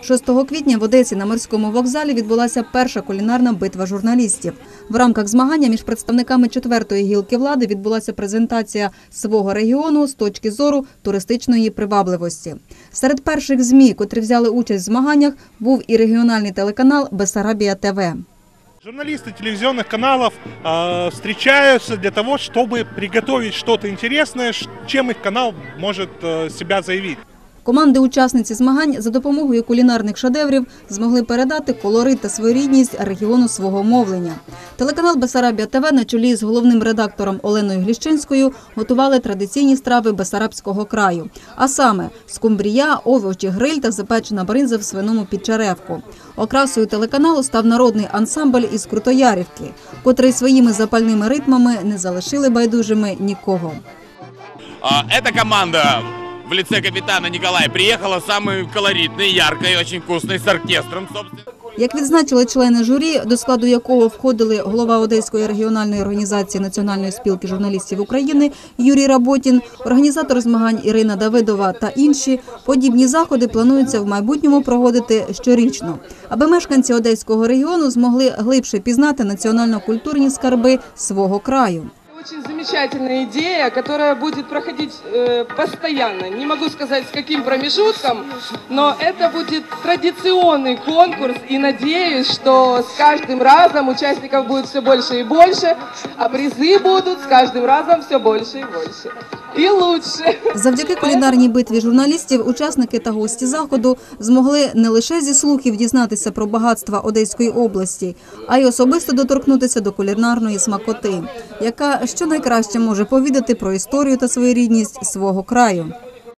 6 квітня в Одесі на морському вокзалі відбулася перша кулінарна битва журналістів. В рамках змагання між представниками четвертої гілки влади відбулася презентація свого регіону з точки зору туристичної привабливості. Серед перших змі, котрі взяли участь в змаганнях, був і регіональний телеканал Бесарабія ТВ. Журналисты телевизионных каналов э, встречаются для того, чтобы приготовить что-то интересное, ш- чем их канал может э, себя заявить. Команди учасниці змагань за допомогою кулінарних шедеврів змогли передати колорит та своєрідність регіону свого мовлення. Телеканал Бесарабія ТВ на чолі з головним редактором Оленою Гліщинською готували традиційні страви Бесарабського краю, а саме скумбрія, овочі гриль та запечена бринза в свиному підчеревку. Окрасою телеканалу став народний ансамбль із Крутоярівки, котрий своїми запальними ритмами не залишили байдужими нікого. Эта команда в лице капитана Николая приехала самой колоритной, яркой, очень вкусной, с оркестром. Як відзначили члени журі, до складу якого входили голова Одеської регіональної організації Національної спілки журналістів України Юрій Работін, організатор змагань Ірина Давидова та інші, подібні заходи плануються в майбутньому проводити щорічно, аби мешканці Одеського регіону змогли глибше пізнати національно-культурні скарби свого краю Очень замечательная идея, которая будет проходить э, постоянно. Не могу сказать с каким промежутком, но это будет традиционный конкурс. И надеюсь, что с каждым разом участников будет все больше и больше, а призы будут с каждым разом все больше и больше. И лучше. Завдяки кулінарній битві журналістів учасники та гості заходу змогли не лише зі слухів дізнатися про багатства Одеської області, а й особисто доторкнутися до кулінарної смакоти, яка щонайкраще може повідати про історію та своєрідність свого краю.